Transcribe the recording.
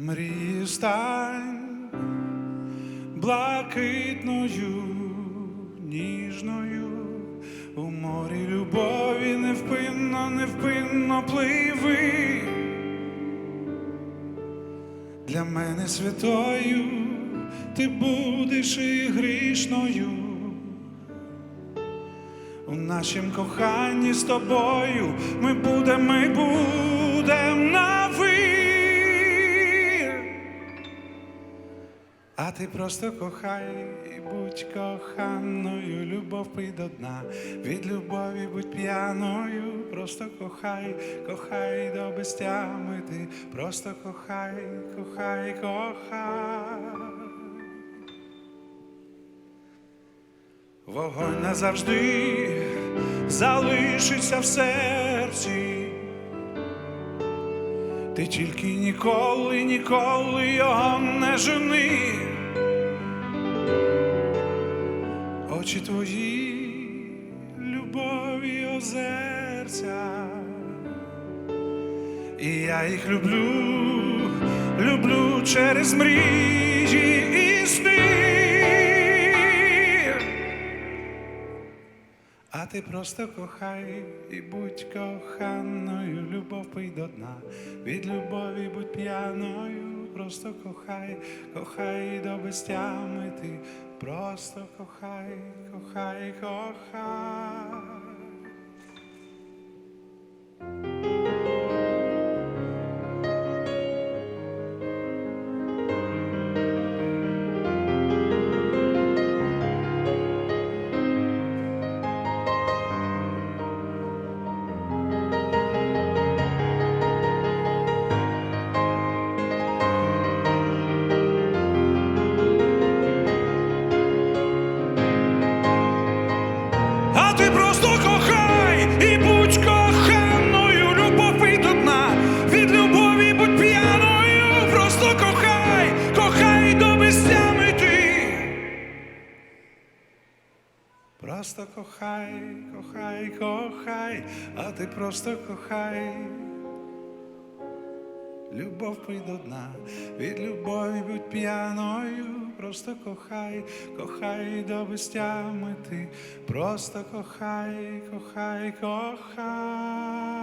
Мрії стань блакитною, ніжною, у морі любові невпинно, невпинно пливи. Для мене святою ти будеш і грішною. У нашім коханні з тобою ми будемо, ми будем на ви. А ти просто кохай і будь коханою, любов пий до дна, від любові будь п'яною, просто кохай, кохай до безтями ти, просто кохай, кохай, кохай. Вогонь назавжди залишиться в серці. Ти тільки ніколи, ніколи його не жени. Очі твої, любові озерця. І я їх люблю, люблю через мрії і А ти просто кохай і будь коханою, любов пий до дна, від любові будь п'яною, просто кохай, кохай до безтями. Ти, просто кохай, кохай, кохай. Просто кохай, кохай, кохай, а ти просто кохай. Любов пий до дна, від любові будь п'яною, просто кохай, кохай до безтями ти, просто кохай, кохай, кохай.